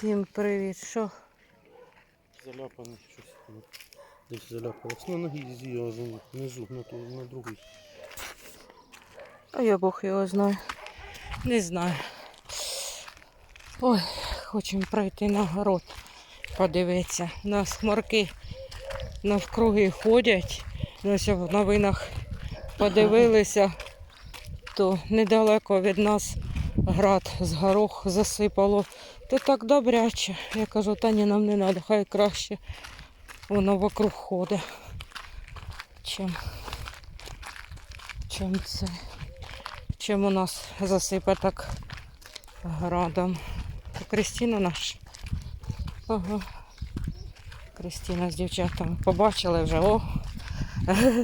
Всім привіт. Що? Заляпаний щось. ну, Десь заляпалось. На ноги з'їзду внизу, на, ту, на другий. А я Бог його знаю. Не знаю. Ой, хочемо пройти на город. Подивитися. У нас хмарки навкруги ходять. Ну, ось в новинах подивилися, то недалеко від нас град з горох засипало. То так добряче. Я кажу, та ні, нам не треба, хай краще воно вокруг ходить. Чим, чим це. Чим у нас засипе так градом. То Кристина наш. Ага. Кристина з дівчатами побачили вже. О.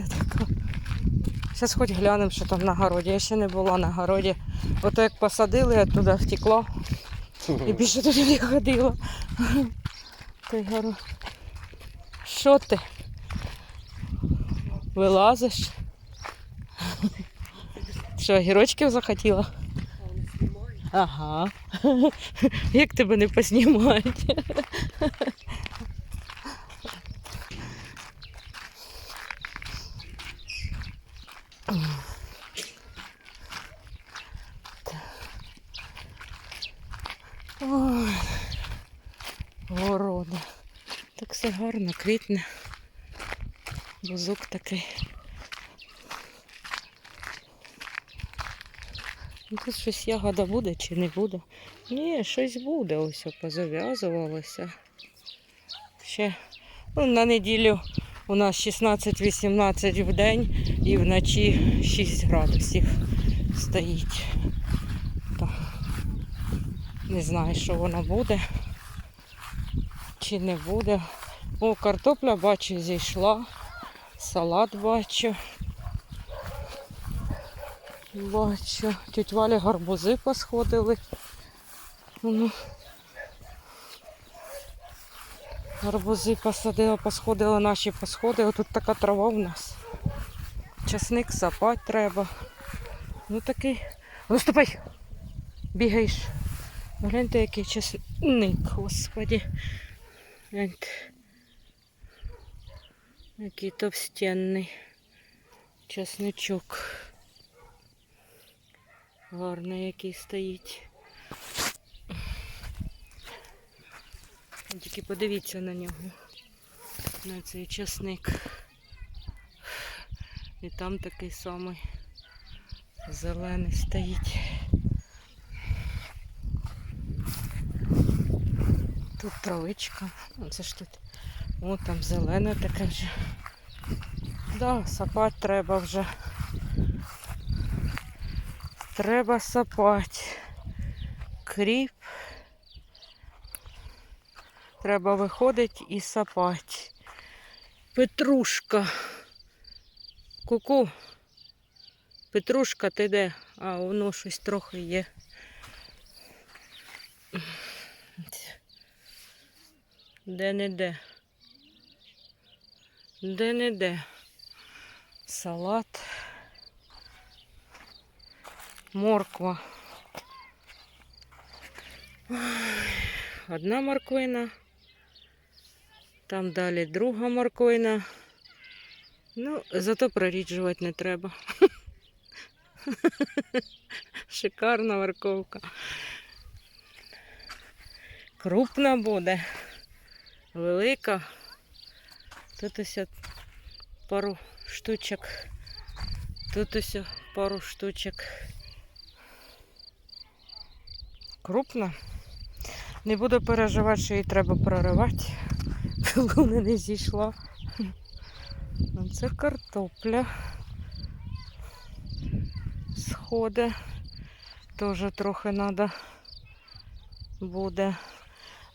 Зараз хоч глянемо, що там на городі. Я ще не була на городі. Ото як посадили, я туди втекла і більше туди не ходила. Той город. Що ти? Вилазиш? Що, гірочків захотіла? Ага. Як тебе не поснімають? Ой, городи. Так все гарно, квітне. Бузок такий. Ну, Тут щось ягода буде чи не буде? Ні, щось буде, ось позав'язувалося. Ще ну, на неділю у нас 16-18 в день і вночі 6 градусів стоїть. Не знаю, що воно буде чи не буде. О, картопля бачу, зійшла. Салат бачу. Бачу, тють Валі гарбузи посходили. Ну, гарбузи посадила, посходили, наші посходили. Тут така трава у нас. Часник сапати треба. Ну такий. Виступай! Бігаєш. Гляньте, який часник, господі. Гляньте. Який товстенний часничок. Гарний який стоїть. Тільки подивіться на нього. На цей часник. І там такий самий зелений стоїть. Тут травичка. О, Це ж тут. О, там зелене таке вже. Да, сапати треба вже. Треба сапати. Кріп. Треба виходити і сапати. Петрушка. Ку-ку. Петрушка, ти де? А, воно щось трохи є. Де не де. Де не де. Салат. Морква. Одна морквина. Там далі друга морквина. Ну, зато проріджувати не треба. Шикарна морковка. Крупна буде. Велика. Тут ось пару штучок. Тут ось пару штучок. Крупна. Не буду переживати, що її треба проривати. Вона не зійшла. Ну, Це картопля. Сходи. Теж трохи треба буде.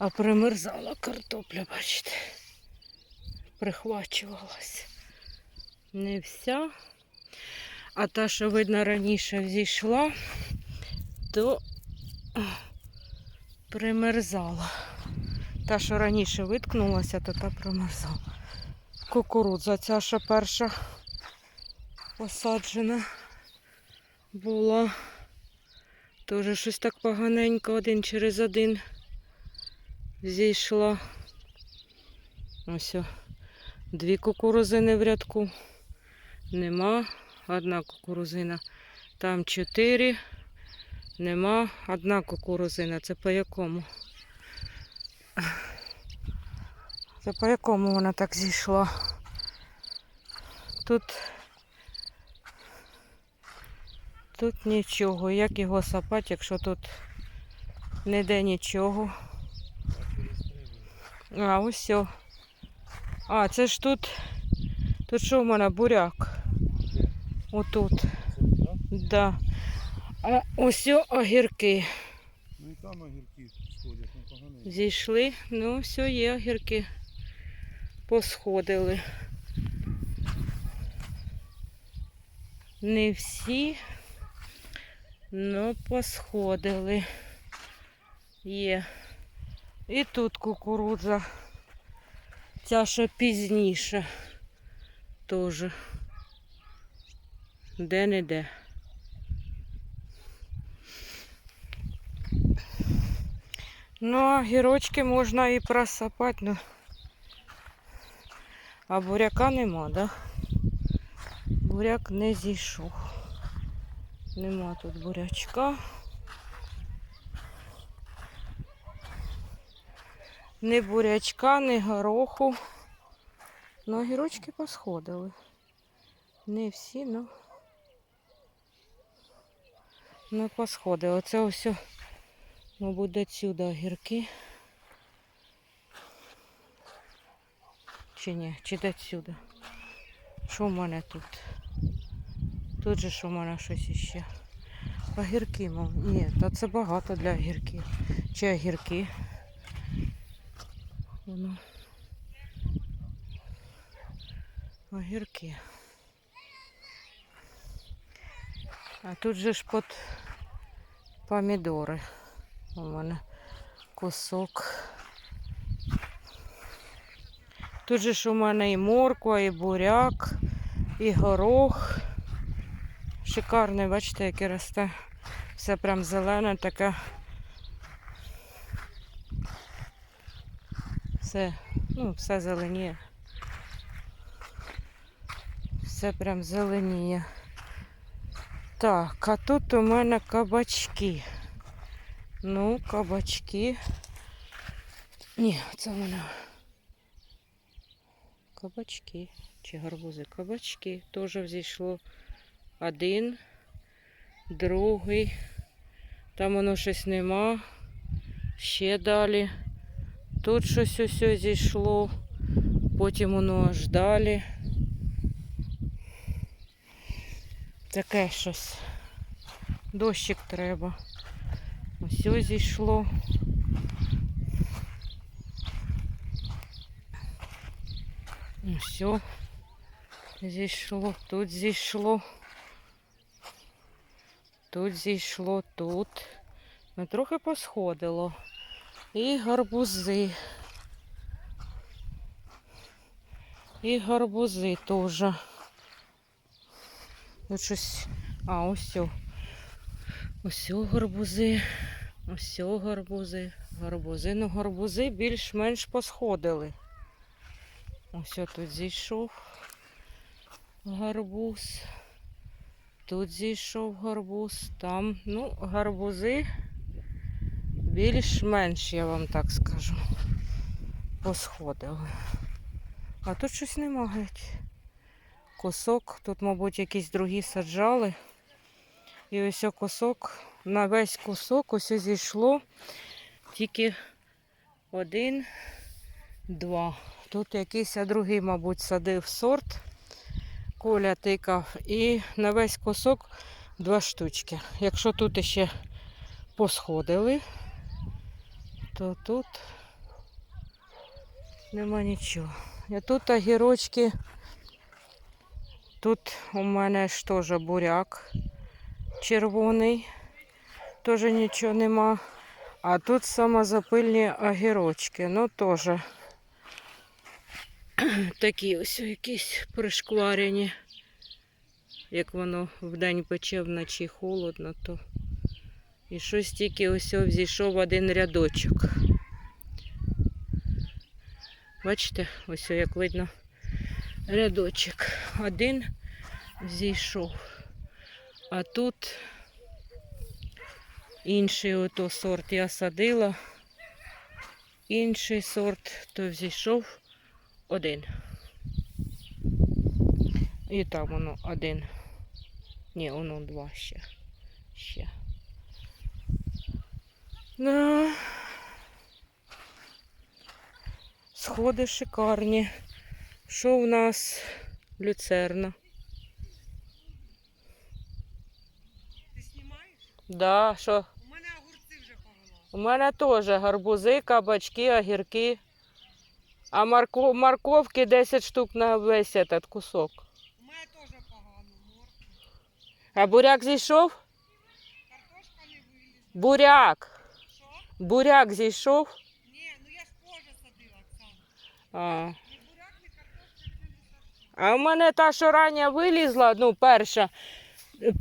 А примерзала картопля, бачите. Прихвачувалась. Не вся. А та, що видно раніше взійшла, то примерзала. Та, що раніше виткнулася, то та примерзала. Кукурудза ця що перша посаджена була. Теж щось так поганенько один через один зійшла. Ось дві кукурузини в рядку. Нема. Одна кукурузина. Там чотири. Нема. Одна кукурузина. Це по якому? Це по якому вона так зійшла? Тут. Тут нічого. Як його сапати, якщо тут ніде нічого. А, ось. все. А, це ж тут. Тут що в мене буряк? Отут. Да. А ось огірки. Ну і там огірки сходять, непогано. Зійшли. Ну, все, є огірки. Посходили. Не всі, ну посходили. Є. І тут кукурудза. Ця що пізніше. Теж. Де-не-де. Ну, а гірочки можна і просапати, ну. А буряка нема, да? Буряк не зійшов. Нема тут бурячка. Ні бурячка, ні гороху. Ну, гірочки посходили. Не всі, ну. Ну, посходили. Оце ось. Мабуть, до сюди огірки. Чи ні? Чи до сюди? Що в мене тут? Тут же що в мене щось іще. Огірки, мав. Ні, та це багато для огірків. Чи огірки? Воно. Огірки. А тут же ж под помідори. У мене кусок. Тут же ж у мене і морква, і буряк, і горох. Шикарний, бачите, який росте. Все прям зелене, таке. Все, ну, все зеленіє. Все прям зеленіє. Так, а тут у мене кабачки. Ну, кабачки. Ні, це в мене кабачки чи гарбузи. Кабачки теж взійшло. Один, другий. Там воно щось нема. Ще далі. Тут щось усе зійшло. Потім воно аж далі. Таке щось. Дощик треба. Ось зійшло. Все. Зійшло, тут зійшло. Тут зійшло, тут. Ну, трохи посходило. І гарбузи. І гарбузи теж. Тут щось. А, ось. Ось гарбузи. Ось гарбузи. Гарбузи. Ну, гарбузи більш-менш посходили. Ось тут зійшов гарбуз. Тут зійшов гарбуз. Там, ну, гарбузи більш-менш, я вам так скажу. Посходили. А тут щось нема геть. Кусок. Тут, мабуть, якісь другі саджали. І ось о кусок, на весь кусок ось зійшло тільки один, два. Тут якийсь а другий, мабуть, садив сорт. Коля тикав. І на весь кусок два штучки. Якщо тут ще посходили, то тут нема нічого. І тут огірочки. Тут у мене ж теж буряк червоний, теж нічого нема. А тут самозапильні огірочки. Ну теж такі ось якісь пришкварені. Як воно вдень пече, вночі холодно, то і щось тільки ось взійшов один рядочок. Бачите, ось як видно рядочок. Один зійшов. А тут інший ото сорт я садила. Інший сорт, то взійшов один. І там воно один. Ні, воно два ще. Ще. Да. Сходи шикарні. Що в нас люцерна? Ти знімаєш? Да, що? У мене огурці вже повело. У мене теж гарбузи, кабачки, огірки. А марко... морковки 10 штук на весь этот кусок. У мене теж погано, морква. А буряк зійшов? Картошка не вилізла. Буряк. Буряк зійшов. Ні, ну я ж позже садила, Оксана. А. А у мене та, що рання вилізла, ну, перша,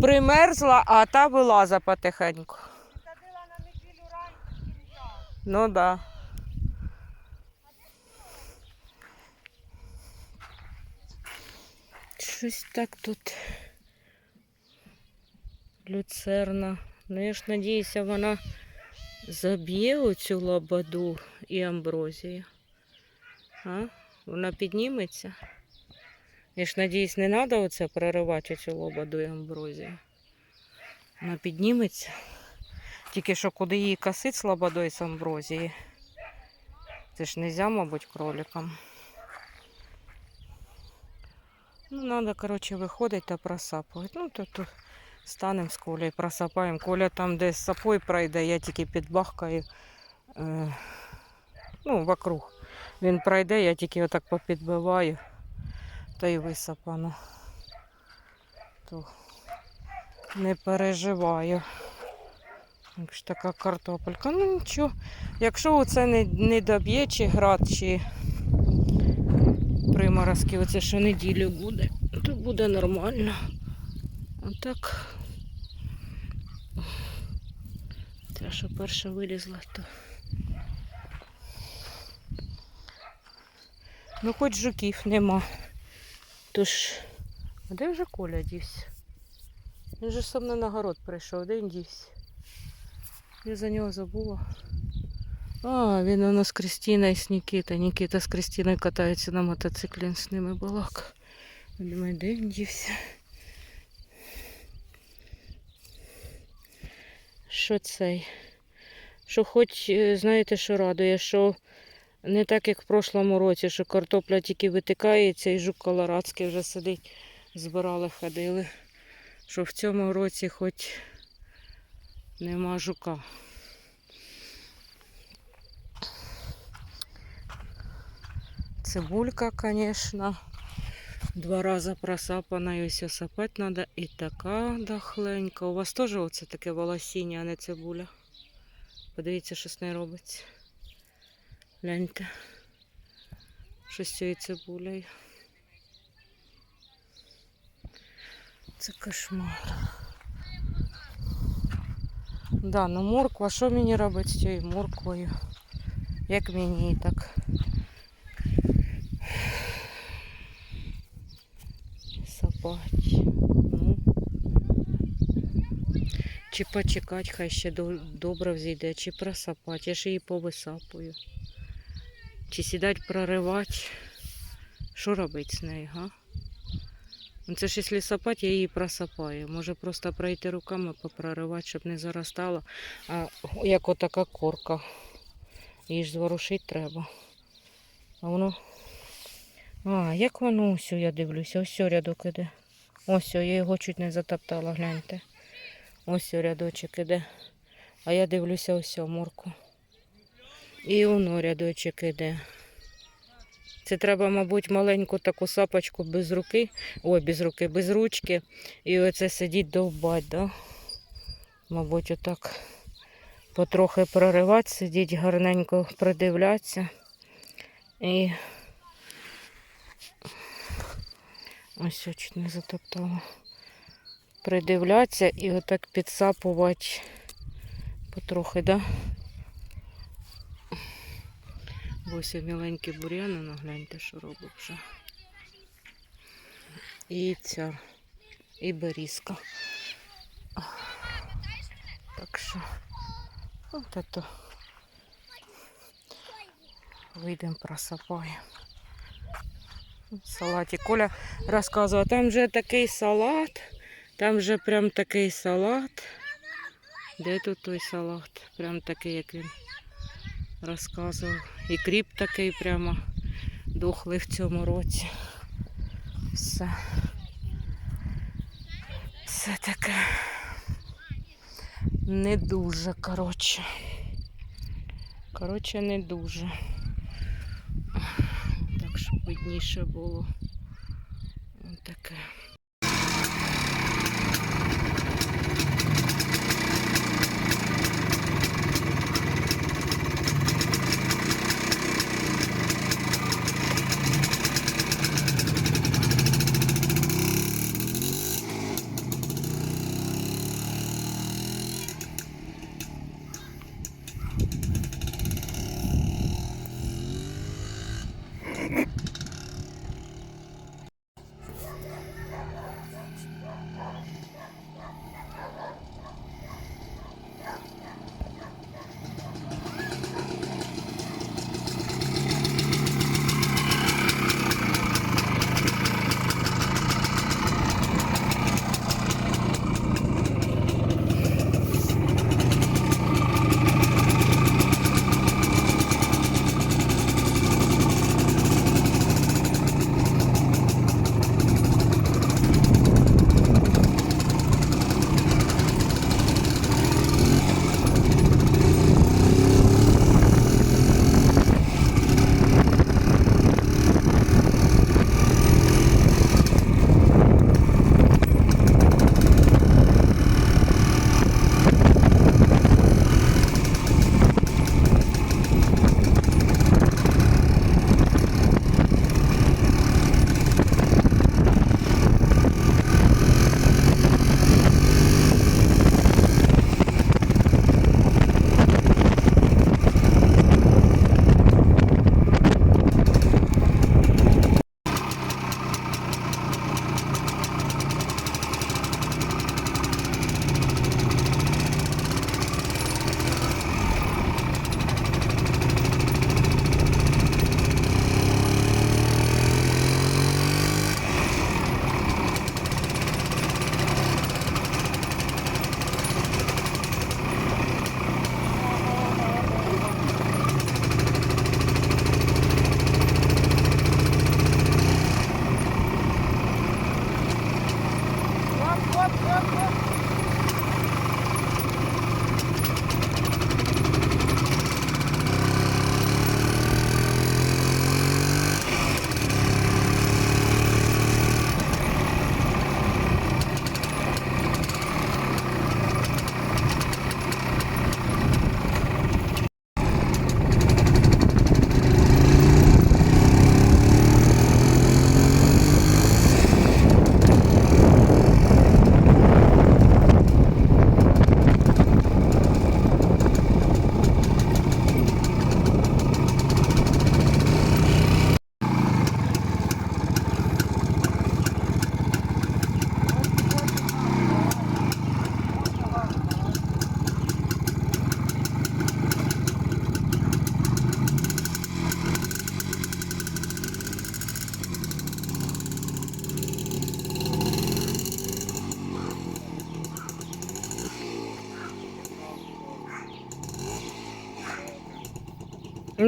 примерзла, а та вилаза потихеньку. Садила на неділю раніше, ніж я. Ну так. Да. Щось так тут люцерна. Ну я ж надіюся, вона заб'є оцю лободу і амброзію. А? Вона підніметься. Я ж надіюсь, не треба оце проривати цю лободу і амброзію. Вона підніметься. Тільки що куди її косить з лободою з амброзії. Це ж нельзя, мабуть, кроликам. Ну, треба, коротше, виходити та просапувати. Ну, то тут станемо з Колею, просапаємо. Коля там десь сапою пройде, я тільки підбахкаю. Е, ну, вокруг. Він пройде, я тільки отак попідбиваю та й висапану. То не переживаю. Ж така картопелька. Ну нічого. Якщо оце не, не доб'є, чи град, чи приморозки, оце щонеділю буде, то буде нормально. А Те, що перша вилізла, то. Ну, хоч жуків нема. Тож, а де вже Коля дівся? Він же сам на город прийшов, де він дівся? Я за нього забула. А, він у нас з Кристиною з Нікіта. Нікіта з Кристиною катаються на мотоциклі, він з ними балак. Думаю, де він дівся? Що цей? Що хоч, е, знаєте, що радує, що не так, як в прошлому році, що картопля тільки витикається і жук колорадський вже сидить. Збирали, ходили. Що в цьому році хоч нема жука. Цибулька, конечно. Два рази просапана все сапати треба. І така дохленька. У вас теж оце таке волосіння, а не цибуля. Подивіться, що з нею робиться. Гляньте. Що з цією цибулею. Це кошмар. Да, ну морква, що мені робити з цією морквою? Як мені так? Сапать. Ну. Чи почекати, хай ще добре взійде, чи просапати. Я ж її повисапую. Чи сідать проривати. Що робити з нею, га? Ну, Це ж якщо сапати, я її просапаю. Може просто пройти руками попроривати, щоб не заростало. А як отака корка. Її ж зворушити треба. А воно. А, як воно ось, я дивлюся, ось рядок іде. Ось, я його чуть не затоптала, гляньте. Ось рядочок іде. А я дивлюся ось морку. І воно рядочок іде. Це треба, мабуть, маленьку таку сапочку без руки. Ой, без руки, без ручки. І оце сидіть довбать, да? Мабуть, отак потрохи проривати, сидіть гарненько придивлятися. І ось я чуть не затоптала. Придивлятися і отак підсапувати потрохи, да? Ось міленькі бур'яни, ну гляньте, що робить вже. І ця, і берізка. Так що, от це. Вийдемо, просапаємо. Салаті. Коля розказував, там вже такий салат, там вже прям такий салат. Де тут той салат? Прям такий, як він розказував. І кріп такий прямо дохлий в цьому році. Все. Все таке не дуже, коротше. Коротше, не дуже. Видніше було.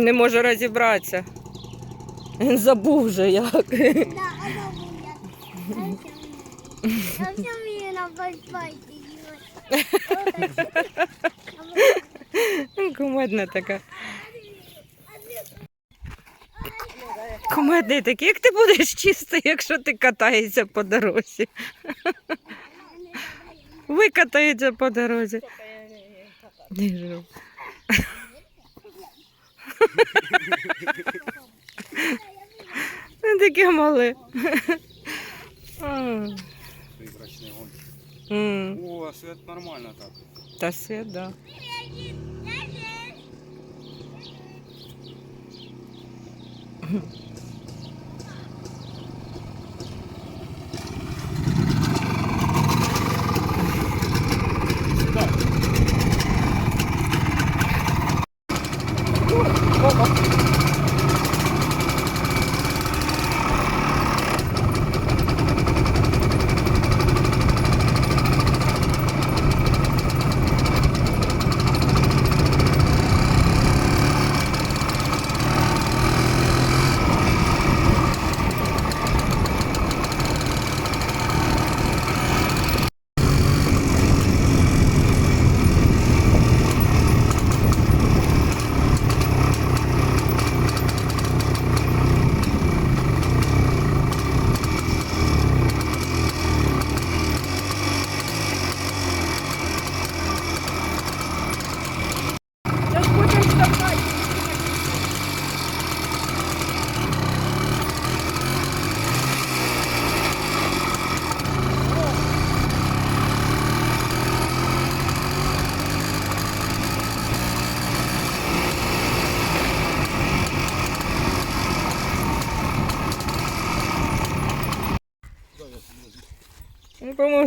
Не можу розібратися. Він забув вже як. Бальбайте Кумедна така. Кумедний такий, як ти будеш чистий, якщо ти катаєшся по дорозі. Викатається по дорозі. Таке мале. А, Прозрачний гонщик. О, світ нормально так. Та світ, все, да. Ну,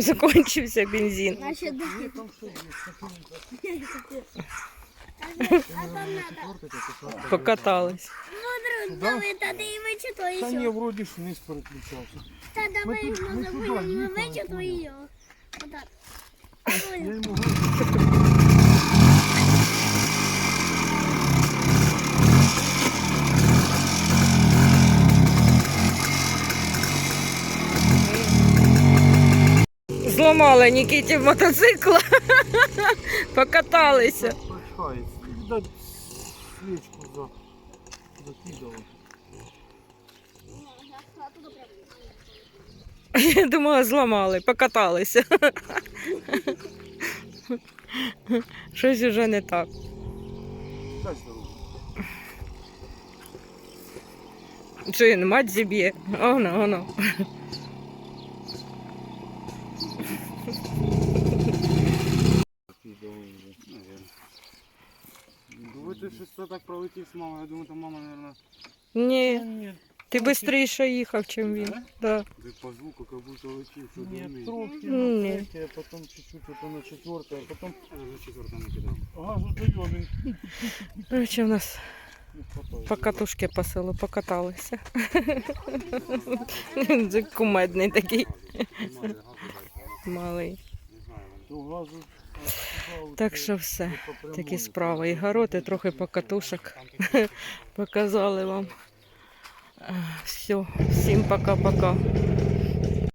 по-моєму, закінчився бензин. Наші духи. А там надо. Покатались. Мудру, давай, та ти і вичитуй Та ні, ще. вроді ж вниз переключався. Та давай тут- йому ми туди забудемо, їхали, вичитуй її. Отак. Я Ой, йому Зламали Нікіті мотоцикла. Покаталися. Я думала, зламали, покаталися. Щось уже не так. Він мать зіб'є? Оно, оно. Ви ти щось це так пролетів з мамою, я думаю, там мама, мабуть... Ні, Ні, ти швидше їхав, чим він. Да. Ты по звуку как будто летів, що Ні. на третье, а потом чуть-чуть это на четвертое, а потом На четвертому кидав. газу даем, и Короче, у нас не хватает. по катушки по селу покаталися. Це Кумедний такий. Газу, а, сказал, Так що все. Такі справи. І гороти, трохи покатушок показали вам. Все, всім пока-пока.